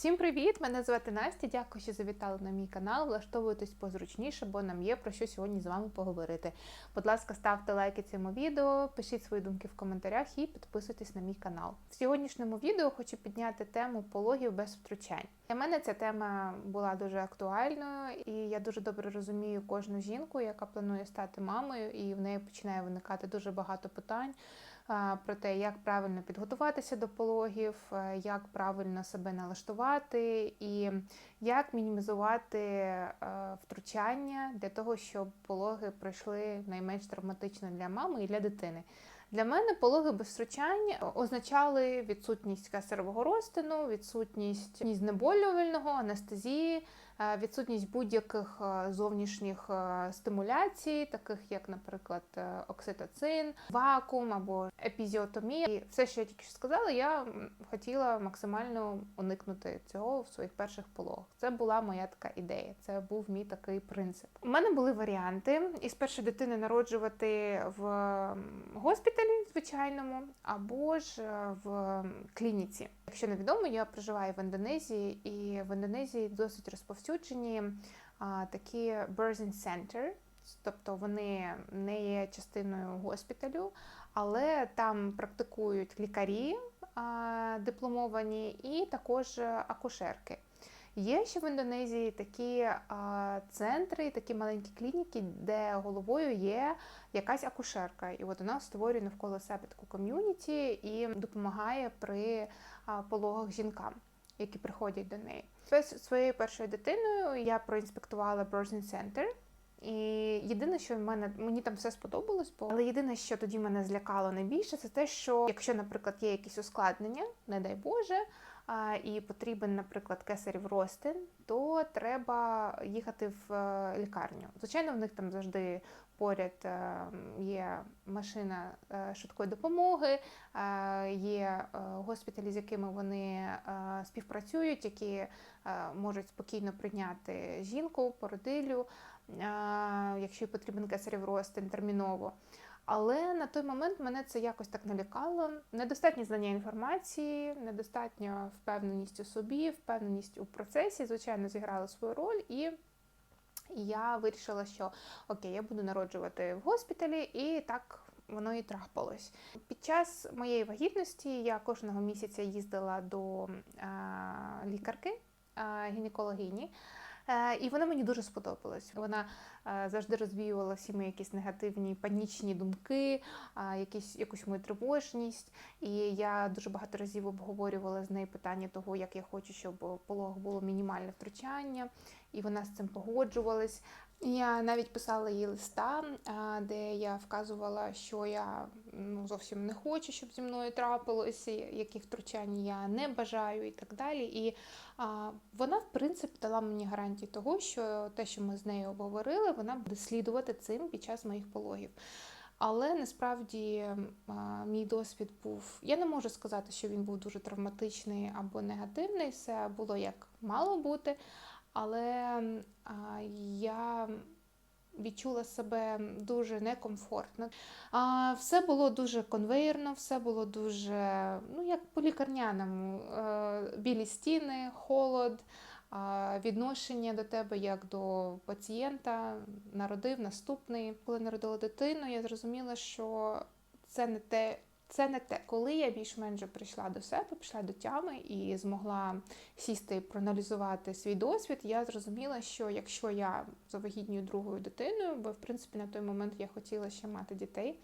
Всім привіт! Мене звати Настя. Дякую, що завітали на мій канал. Влаштовуйтесь позручніше, бо нам є про що сьогодні з вами поговорити. Будь ласка, ставте лайки цьому відео, пишіть свої думки в коментарях і підписуйтесь на мій канал. В сьогоднішньому відео хочу підняти тему пологів без втручань. Для мене ця тема була дуже актуальною, і я дуже добре розумію кожну жінку, яка планує стати мамою, і в неї починає виникати дуже багато питань про те, як правильно підготуватися до пологів, е, як правильно себе налаштувати і як мінімізувати е, втручання для того, щоб пологи пройшли найменш травматично для мами і для дитини. Для мене пологи без втручань означали відсутність кесарового розтину, відсутність знеболювального, анестезії, відсутність будь-яких е, зовнішніх е, стимуляцій, таких як, наприклад, е, окситоцин, вакуум або епізіотомія. І все, що я тільки що сказала, я хотіла максимально уникнути цього в своїх перших пологах. Це була моя така ідея, це був мій такий принцип. У мене були варіанти із першої дитини народжувати в госпіталі звичайному або ж е, в клініці. Якщо невідомо, я проживаю в Індонезії, і в Індонезії досить розповсюджені а, такі birthing center, тобто вони не є частиною госпіталю, але там практикують лікарі а, дипломовані і також акушерки. Є ще в Індонезії такі а, центри, такі маленькі клініки, де головою є якась акушерка, і от вона створює навколо себе таку ком'юніті і допомагає при пологах жінкам, які приходять до неї. З своєю першою дитиною я проінспектувала Birthing Center, і єдине, що в мене мені там все сподобалось, бо але єдине, що тоді мене злякало найбільше, це те, що якщо, наприклад, є якісь ускладнення, не дай Боже, і потрібен, наприклад, кесарів розтин, то треба їхати в е, лікарню. Звичайно, в них там завжди поряд е, є машина е, швидкої допомоги, е, є госпіталі, з якими вони співпрацюють, які можуть спокійно прийняти жінку, породилю, якщо їй потрібен кесарів розтин терміново. Але на той момент мене це якось так налякало. Недостатнє знання інформації, недостатня впевненість у собі, впевненість у процесі, звичайно, зіграла свою роль, і я вирішила, що окей, я буду народжувати в госпіталі, і так воно і трапилось. Під час моєї вагітності я кожного місяця їздила до е, лікарки, е, гінекологині. Е, І вона мені дуже сподобалась. Вона е, завжди розвіювала всі мої якісь негативні панічні думки, е, якісь, якусь мою тривожність. І я дуже багато разів обговорювала з нею питання того, як я хочу, щоб у пологах було мінімальне втручання, і вона з цим погоджувалась. Я навіть писала їй листа, де я вказувала, що я ну, зовсім не хочу, щоб зі мною трапилося, які втручання я не бажаю і так далі. І а, вона, в принципі, дала мені гарантії того, що те, що ми з нею обговорили, вона буде слідувати цим під час моїх пологів. Але насправді мій досвід був. Я не можу сказати, що він був дуже травматичний або негативний. Все було як мало бути. Але я відчула себе дуже некомфортно. А, все було дуже конвейерно, все було дуже, ну як по лікарняному. Е, білі стіни, холод, відношення до тебе як до пацієнта, народив наступний. Коли народила дитину, я зрозуміла, що це не те. Це не те, коли я більш-менш прийшла до себе, прийшла до тями і змогла сісти і проаналізувати свій досвід, я зрозуміла, що якщо я завагітнюю другою дитиною, бо в принципі на той момент я хотіла ще мати дітей.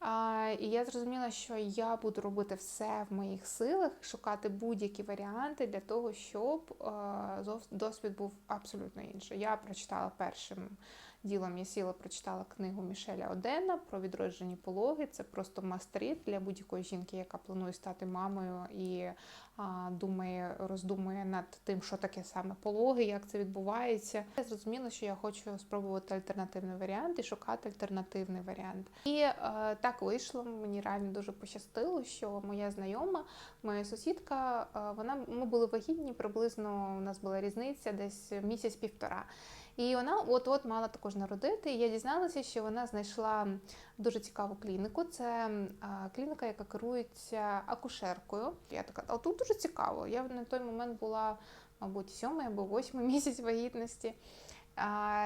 А, і я зрозуміла, що я буду робити все в моїх силах, шукати будь-які варіанти для того, щоб а, досвід був абсолютно інший. Я прочитала першим ділом, я сіла, прочитала книгу Мішеля Одена про відроджені пологи. Це просто мастеріт для будь-якої жінки, яка планує стати мамою і а, думає, роздумує над тим, що таке саме пологи, як це відбувається. Я зрозуміла, що я хочу спробувати альтернативний варіант і шукати альтернативний варіант. І е, так вийшло. Мені реально дуже пощастило, що моя знайома, моя сусідка, е, вона ми були вагітні, приблизно у нас була різниця десь місяць-півтора. І вона от-от мала також народити. І я дізналася, що вона знайшла дуже цікаву клініку. Це клініка, яка керується акушеркою. Я така, а тут дуже цікаво. Я на той момент була, мабуть, сьомий або восьмий місяць вагітності.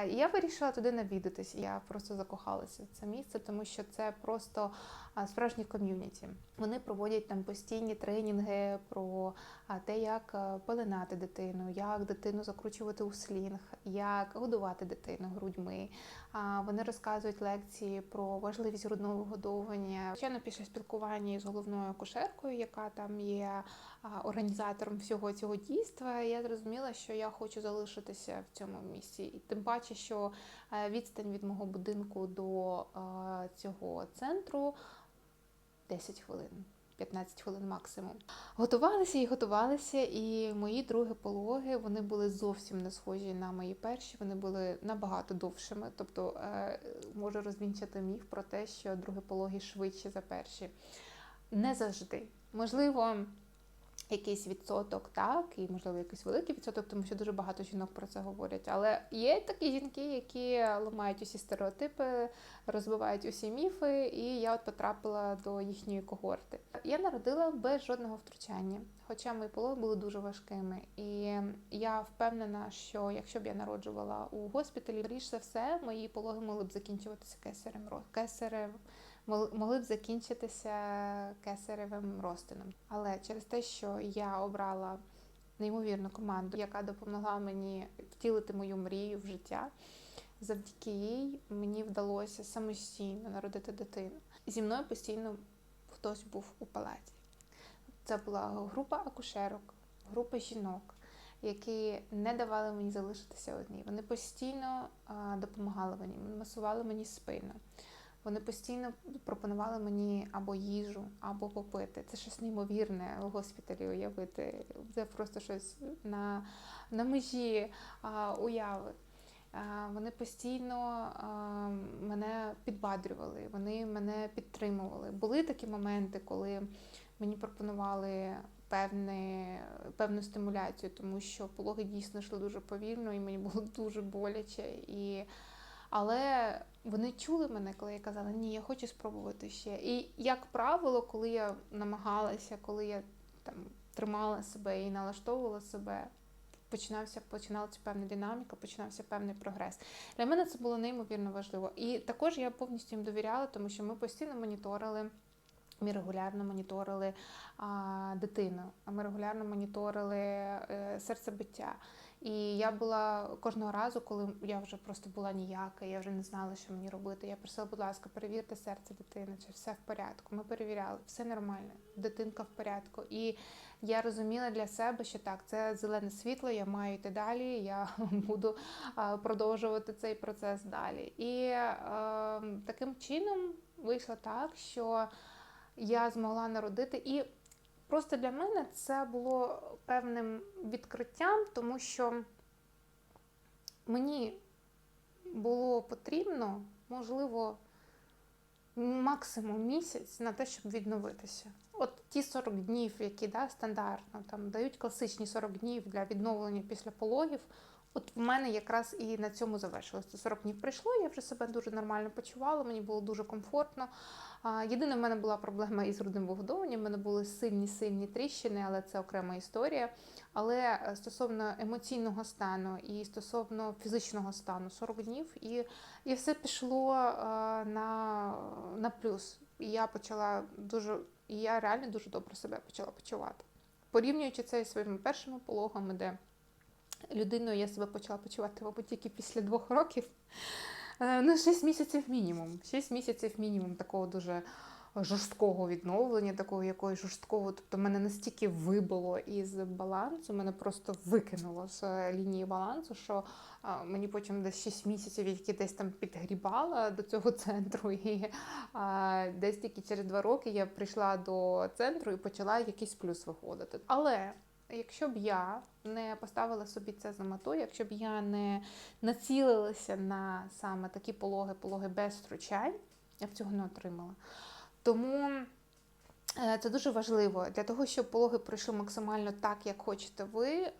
Я вирішила туди навідатись. Я просто закохалася в це місце, тому що це просто справжнє ком'юніті. Вони проводять там постійні тренінги про те, як а, пеленати дитину, як дитину закручувати у слінг, як годувати дитину грудьми. Вони розказують лекції про важливість грудного вигодовування. Звичайно, після спілкування з головною акушеркою, яка там є організатором всього цього дійства, я зрозуміла, що я хочу залишитися в цьому місці. І тим паче, що е, відстань від мого будинку до е, цього центру 10 хвилин. 15 хвилин максимум. Готувалися і готувалися, і мої другі пологи вони були зовсім не схожі на мої перші. Вони були набагато довшими. Тобто е, можу розвінчати міф про те, що другі пологи швидші за перші. Не завжди. Можливо, якийсь відсоток, так, і можливо якийсь великий відсоток, тому що дуже багато жінок про це говорять. Але є такі жінки, які ламають усі стереотипи, розбивають усі міфи, і я от потрапила до їхньої когорти. Я народила без жодного втручання, хоча мої пологи були дуже важкими. І я впевнена, що якщо б я народжувала у госпіталі, ріж за все, мої пологи могли б закінчуватися кесарем кесарем могли б закінчитися кесаревим розтином. Але через те, що я обрала неймовірну команду, яка допомогла мені втілити мою мрію в життя, завдяки їй мені вдалося самостійно народити дитину. Зі мною постійно хтось був у палаті. Це була група акушерок, група жінок. Які не давали мені залишитися одній. Вони постійно допомагали мені, масували мені спину. Вони постійно пропонували мені або їжу, або попити. Це щось неймовірне в госпіталі уявити. Це просто щось на на межі а, уяви. А, вони постійно а, мене підбадрювали, вони мене підтримували. Були такі моменти, коли мені пропонували певне, певну стимуляцію, тому що пологи дійсно йшли дуже повільно, і мені було дуже боляче. І але вони чули мене, коли я казала, ні, я хочу спробувати ще. І, як правило, коли я намагалася, коли я там тримала себе і налаштовувала себе, починався, починалася певна динаміка, починався певний прогрес. Для мене це було неймовірно важливо. І також я повністю їм довіряла, тому що ми постійно моніторили. Ми регулярно моніторили а, дитину, ми регулярно моніторили е, серцебиття. І я була кожного разу, коли я вже просто була ніяка, я вже не знала, що мені робити. Я просила, будь ласка, перевірте серце дитини, чи все в порядку. Ми перевіряли, все нормально, дитинка в порядку. І я розуміла для себе, що так, це зелене світло, я маю йти далі, я буду продовжувати цей процес далі. І е, таким чином вийшло так, що я змогла народити і. Просто для мене це було певним відкриттям, тому що мені було потрібно, можливо, максимум місяць на те, щоб відновитися. От ті 40 днів, які да, стандартно там дають класичні 40 днів для відновлення після пологів. От в мене якраз і на цьому завершилося. 40 днів прийшло, я вже себе дуже нормально почувала, мені було дуже комфортно. Єдина в мене була проблема із грудним вигодовуванням, в мене були сильні-сильні тріщини, але це окрема історія. Але е, стосовно емоційного стану і стосовно фізичного стану 40 днів, і і все пішло е, на на плюс. І я почала дуже, і я реально дуже добре себе почала почувати. Порівнюючи це зі своїми першими пологами, де людиною я себе почала почувати, мабуть, тільки після двох років. Е, ну, 6 місяців мінімум. 6 місяців мінімум такого дуже жорсткого відновлення, такого якогось жорсткого. Тобто мене настільки вибило із балансу, мене просто викинуло з е, лінії балансу, що мені потім десь 6 місяців, які десь там підгрібала до цього центру. І а, десь тільки через 2 роки я прийшла до центру і почала якийсь плюс виходити. Але Якщо б я не поставила собі це за мету, якщо б я не націлилася на саме такі пологи, пологи без втручань, я б цього не отримала. Тому Це дуже важливо для того, щоб пологи пройшли максимально так, як хочете ви. е,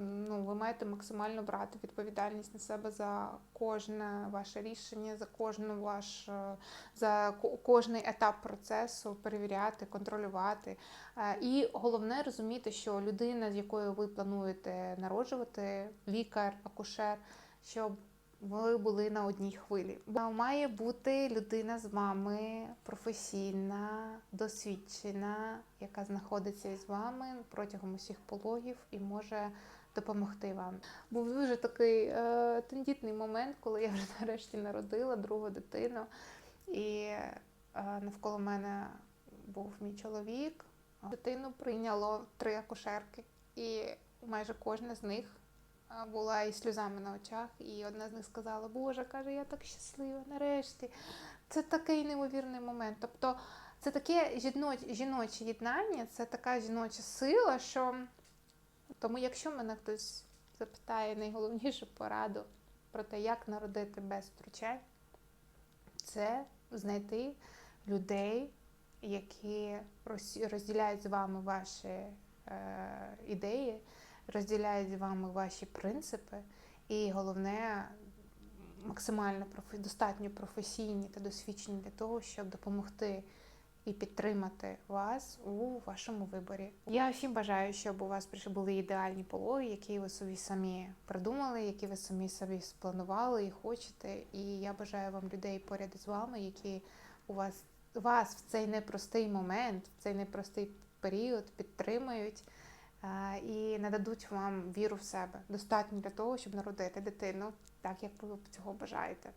Ну, ви маєте максимально брати відповідальність на себе за кожне ваше рішення, за кожну ваш е, за кожний етап процесу, перевіряти, контролювати. Е, І головне розуміти, що людина, з якою ви плануєте народжувати, лікар, акушер, щоб ви були на одній хвилі. Має бути людина з вами професійна, досвідчена, яка знаходиться із вами протягом усіх пологів і може допомогти вам. Був дуже такий е, тендітний момент, коли я вже нарешті народила другу дитину, і е, навколо мене був мій чоловік. Дитину прийняло три акушерки, і майже кожна з них була із сльозами на очах, і одна з них сказала: Боже, каже, я так щаслива, нарешті. Це такий неймовірний момент. Тобто це таке жіноче єднання, це така жіноча сила, що тому, якщо мене хтось запитає найголовнішу пораду про те, як народити без втручань, це знайти людей, які розділяють з вами ваші е, ідеї, розділяють з вами ваші принципи, і головне максимально достатньо професійні та досвідчені для того, щоб допомогти і підтримати вас у вашому виборі. Я всім бажаю, щоб у вас прийшли були ідеальні пологи, які ви собі самі придумали, які ви самі собі спланували і хочете. І я бажаю вам людей поряд з вами, які у вас вас в цей непростий момент, в цей непростий період підтримають і нададуть вам віру в себе. Достатньо для того, щоб народити дитину так, як ви цього бажаєте.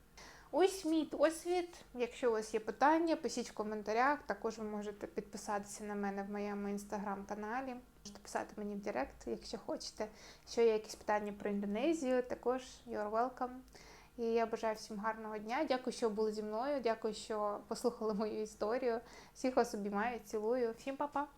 Ось мій досвід. Якщо у вас є питання, пишіть в коментарях. Також ви можете підписатися на мене в моєму інстаграм-каналі. Можете писати мені в Директ, якщо хочете. Що є якісь питання про Індонезію, також you're welcome. І я бажаю всім гарного дня. Дякую, що були зі мною. Дякую, що послухали мою історію. Всіх вас обіймаю, цілую. Всім па-па!